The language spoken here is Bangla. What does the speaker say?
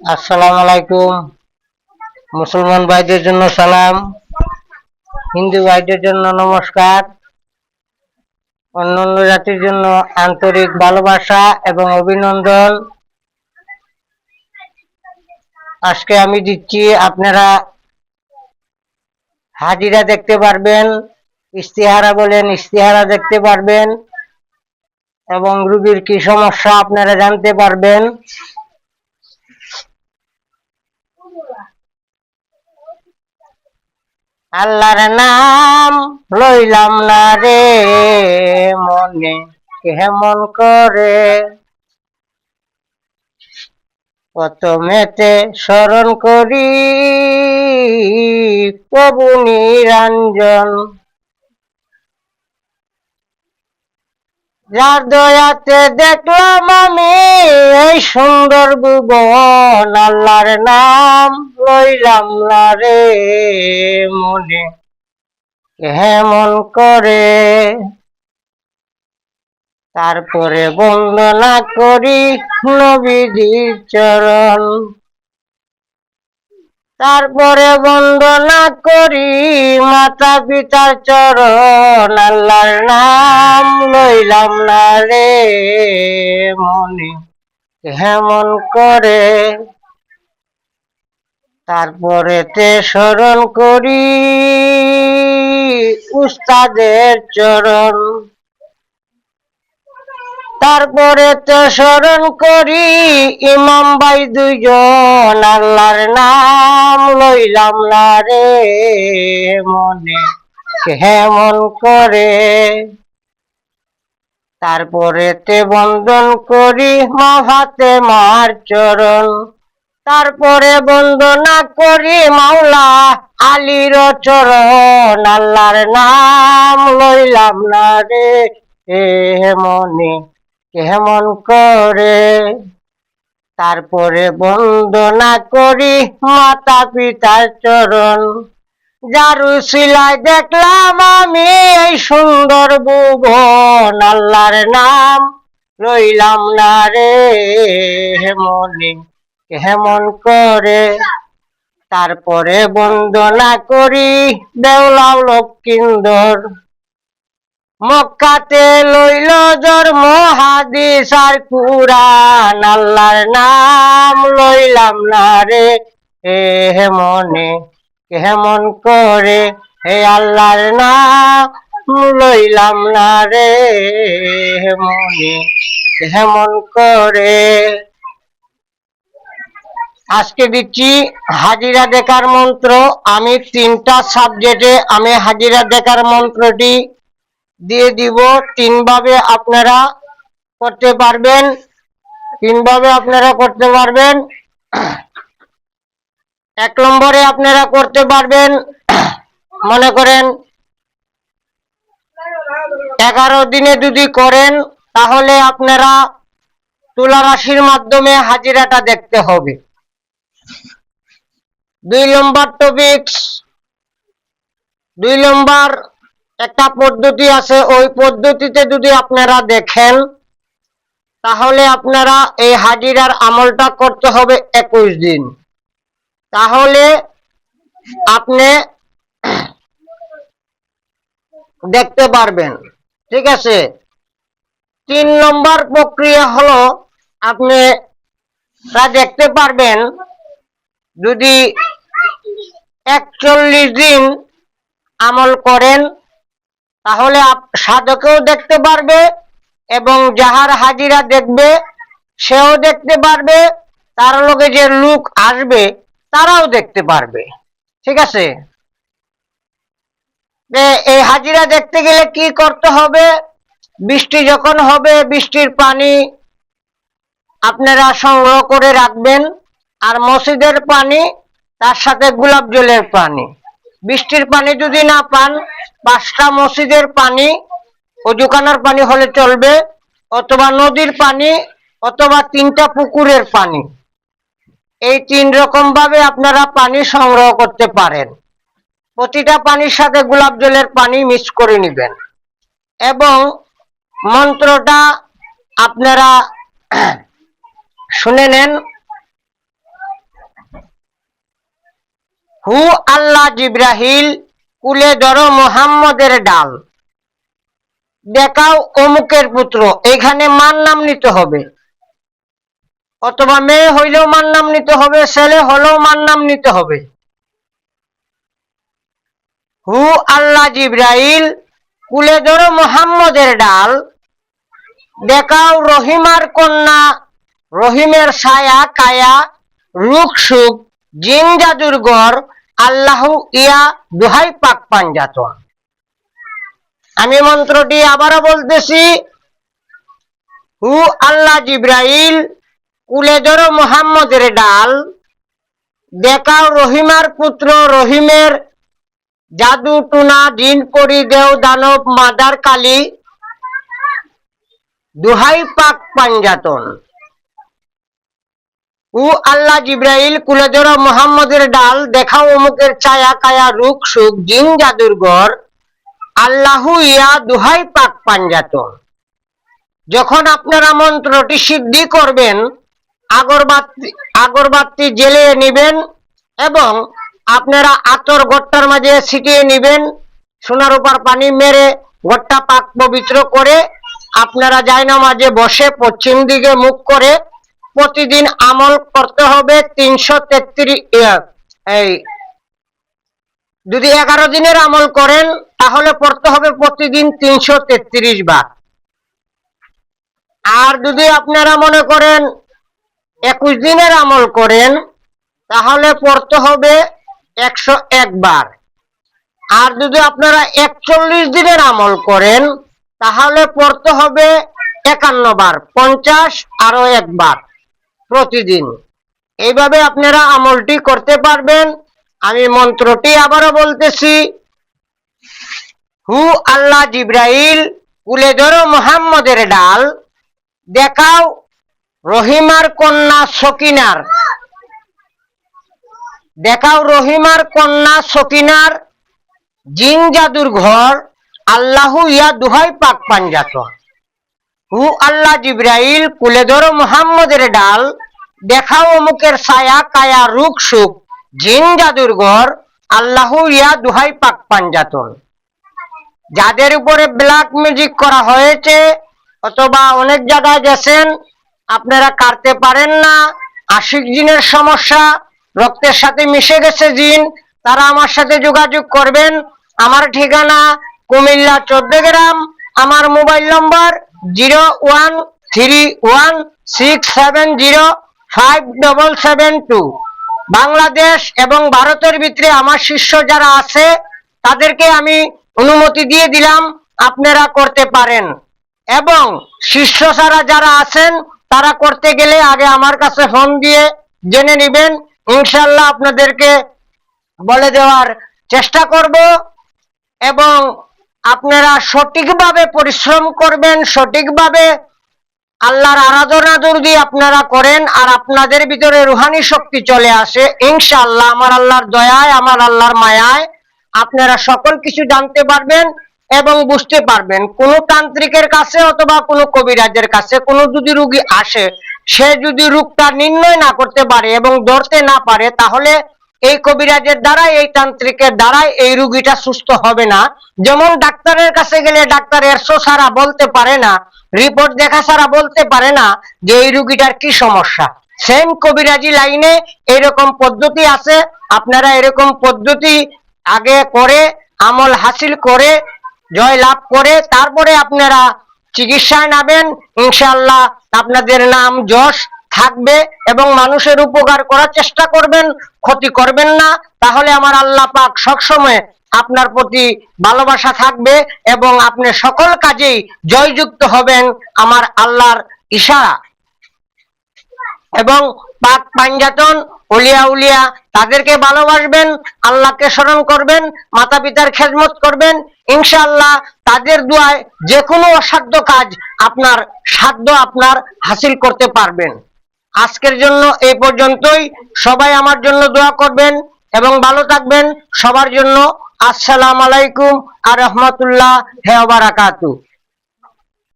আসসালামু আলাইকুম মুসলমান ভাইদের জন্য সালাম। হিন্দু ভাইদের জন্য নমস্কার। অন্যান্য জাতির জন্য আন্তরিক ভালোবাসা এবং অভিনন্দন। আজকে আমি দিচ্ছি, আপনারা হাজিরা দেখতে পারবেন ইস্তিহারা বলেন ইস্তিহারা দেখতে পারবেন এবং রুগীর কি সমস্যা আপনারা জানতে পারবেন। আল্লাহর নাম লইলাম না রে মনে কেমন করে? প্রথমেতে স্মরণ করি প্রভু নিরঞ্জন। যার দয়াতে দেখলাম আমি, এই সুন্দর ভুবন আল্লাহর নাম লইলাম না রে মনে। কেমন করে। তারপরে বন্দনা করি নবীজির চরণ। তারপরে বন্দনা করি মাতা পিতার চরণ। আল্লাহর নাম লইলাম না রে মনে। কেমন করে। তারপরে তে স্মরণ করি উস্তাদের চরণ। তারপরে তো স্মরণ করি ইমাম ভাই দুজন আল্লাহর নাম লইলাম না রে মনে কেমন করে। তারপরে তে বন্দন করি মাফাতে মার চরণ। তারপরে বন্দনা করি মাওলা আলীর চরণ, আল্লাহর নাম লইলাম না রে। মনে কেমন করে? তারপরে বন্দনা করি মাতা পিতার চরণ। যারু সিলাই দেখলাম আমি এই সুন্দর ভুবন, আল্লাহর নাম লইলাম না রে। মনে কেমন করে। তারপরে বন্দনা করি দেওলাও লক্ষ্মীন্দর। মক্কাতে লইল জন্ম হাদিস আর কুরান আল্লাহর নাম লইলাম না রে। এ মনে কেমন করে, হে আল্লাহর নাম লইলাম না রে। মনে কেমন করে। আজকে দিচ্ছি হাজিরা দেখার মন্ত্র। আমি তিনটা সাবজেক্টে আমি হাজিরা দেখার মন্ত্রটি দিয়ে দিব। তিনভাবে আপনারা করতে পারবেন। তিনভাবে আপনারা করতে পারবেন। এক নম্বরে আপনারা করতে পারবেন, মনে করেন এগারো দিনে যদি করেন, তাহলে আপনারা তুলা রাশির মাধ্যমে হাজিরাটা দেখতে হবে। দুই নম্বর টপিক্স দুই নম্বর, একটা পদ্ধতি আছে। ওই পদ্ধতিতে যদি আপনারা দেখেন, তাহলে আপনারা এই হাজিরার আমলটা করতে হবে একুশ দিন। তাহলে আপনি দেখতে পারবেন। ঠিক আছে? তিন নম্বর প্রক্রিয়া হলো, আপনি তা দেখতে পারবেন যদি একচল্লিশ দিন আমল করেন, তাহলে সাধকেও দেখতে পারবে এবং যাহার হাজিরা দেখবে, সেও দেখতে পারবে, তার লোকে যে লোক আসবে, তারাও দেখতে পারবে। ঠিক আছে? এই হাজিরা দেখতে গেলে কি করতে হবে? বৃষ্টি যখন হবে, বৃষ্টির পানি আপনারা সংগ্রহ করে রাখবেন, আর মসজিদের পানি তার সাথে গোলাপ জলের পানি। বৃষ্টির পানি যদি না পান, পাঁচটা মসজিদের পানি অজুখানার পানি হলে চলবে, অথবা নদীর পানি, অথবা তিনটা পুকুরের পানি। এই তিন রকম ভাবে আপনারা পানি সংগ্রহ করতে পারেন। প্রতিটা পানির সাথে গোলাপ জলের পানি মিক্স করে নেবেন। এবং মন্ত্রটা আপনারা শুনে নেন হু আল্লাহ জিব্রাহিল কুলে ধরো মোহাম্মদের ডাল। দেখাও অমুকের পুত্র, এখানে মান নাম নিতে হবে। অথবা মেয়ে হইলেও মান নাম নিতে হবে, ছেলে হলেও মান নাম নিতে হবে। হু আল্লাহ জিব্রাইল কুলে ধরো মোহাম্মদের ডাল। দেখাও রহিমার কন্যা, রহিমের ছায়া, কায়া রুখ সুখ। জিন জাদুর গড়, আল্লাহ ইয়া দুহাই পাক পাঞ্জাতন। আমি মন্ত্রটি আবারও বলতেছি হু আল্লাহ জিব্রাইল, কুলে ধরো মোহাম্মদের ডাল, দেখাও রহিমার পুত্র রহিমের জাদু টুনা জিন পরি দেও দানব মাদার কালী, দুহাই পাক পাঞ্জাতন। উ আল্লাহ জিব্রাইল কুলেদর মোহাম্মদের ডাল, দেখাও অমুকের ছায়া, কায়া রুখ সুখ, জিন, জাদুর গড় আল্লাহু ইয়া দুহাই পাক পাঞ্জাতন যখন আপনারা মন্ত্রটি সিদ্ধি করবেন, আগরবাতি আগরবাতি জ্বেলে নেবেন এবং আপনারা আতর গট্টার মাঝে ছিটিয়ে নেবেন, সোনার উপর পানি মেরে গট্টা পাক পবিত্র করে, আপনারা যাইনা মাঝে বসে পশ্চিম দিকে মুখ করে প্রতিদিন আমল করতে হবে তিনশো তেত্রিশ এই, যদি এগারো দিনের আমল করেন, তাহলে পড়তে হবে প্রতিদিন তিনশো তেত্রিশ বার। আর যদি আপনারা মনে করেন একুশ দিনের আমল করেন, তাহলে পড়তে হবে একশো একবার আর যদি আপনারা একচল্লিশ দিনের আমল করেন, তাহলে পড়তে হবে একান্ন বার, পঞ্চাশ আরও একবার প্রতিদিন। এইভাবে আপনারা আমলটি করতে পারবেন। আমি মন্ত্রটি আবারও বলতেছি, হু, আল্লাহ জিব্রাইল কুলে ধরো মোহাম্মদের ডাল, দেখাও রহিমার কন্যা সকিনার। দেখাও রহিমার কন্যা সকিনার জিন জাদুর ঘর, আল্লাহু ইয়া দুহাই পাক পাঞ্জাত হু আল্লাহ জিব্রাইল কুলে ধরো মোহাম্মদের ডাল, দেখাও অমুকের ছায়া, কায়া রুখ সুখ জিন, জাদুর ঘর, আল্লাহু ইয়া দুহাই পাক পাঞ্জাতন। যাদের উপরে ব্ল্যাক মিউজিক করা হয়েছে, অথবা অনেক জায়গায় গেছেন, আপনারা কাটতে পারেন না, আশিক জিনের সমস্যা, রক্তের সাথে মিশে গেছে জিন, তারা আমার সাথে যোগাযোগ করবেন। আমার ঠিকানা কুমিল্লা চোদ্দ গ্রাম, আমার mobile number zero one three one six seven zero five double seven two. Bangladesh এবং ভারতের ভিতরে আমার শিষ্য যারা আছে, তাদেরকে আমি অনুমতি দিয়ে দিলাম, আপনারা করতে পারেন। এবং শিষ্য ছাড়া যারা আছেন, তারা করতে গেলে আগে আমার কাছে ফোন দিয়ে জেনে নেবেন। ইনশাল্লাহ আপনাদেরকে বলে দেওয়ার চেষ্টা করব। এবং আপনারা সঠিকভাবে পরিশ্রম করবেন, সঠিকভাবে আল্লাহর আরাধনা যদি আপনারা করেন আর আপনাদের ভিতরে রুহানি শক্তি চলে আসে। ইনশাআল্লাহ আমার আল্লাহর দয়ায়, আমার আল্লাহর মায়ায় আপনারা সকল কিছু জানতে পারবেন এবং বুঝতে পারবেন। কোন তান্ত্রিকের কাছে অথবা কোনো কবিরাজের কাছে কোনো যদি রুগী আসে, সে যদি রোগটা নির্ণয় না করতে পারে এবং ধরতে না পারে, তাহলে এই কবিরাজের দ্বারা এই তান্ত্রিকের দ্বারা এই রুগীটা সুস্থ হবে না। যেমন ডাক্তারের কাছে গেলে ডাক্তার একশো সারা বলতে পারে না, রিপোর্ট দেখা ছাড়া বলতে পারে না যে এই রুগীটার কি সমস্যা। সেম কবিরাজি লাইনে এরকম পদ্ধতি আছে। আপনারা এরকম পদ্ধতি আগে করে, আমল হাসিল করে, জয় লাভ করে, তারপরে আপনারা চিকিৎসায় নাবেন ইনশাল্লাহ আপনাদের নাম যশ। থাকবে এবং মানুষের উপকার করার চেষ্টা করবেন, ক্ষতি করবেন না। তাহলে আমার আল্লাহ পাক সবসময় আপনার প্রতি ভালোবাসা থাকবে এবং আপনি সকল কাজেই জয়যুক্ত হবেন আমার আল্লাহর ইশারা। এবং পাক পাঞ্জাতন, উলিয়া উলিয়া, তাদেরকে ভালোবাসবেন, আল্লাহকে স্মরণ করবেন মাতা পিতার খেদমত করবেন। ইনশাআল্লাহ তাদের দোয়ায় যে কোনো অসাধ্য কাজ আপনার সাধ্য আপনার হাসিল করতে পারবেন। আজকের জন্য এই পর্যন্তই। সবাই আমার জন্য দোয়া করবেন এবং ভালো থাকবেন। সবার জন্য আসসালাম আলাইকুম আর রহমতুল্লাহ। হে বারাকাতু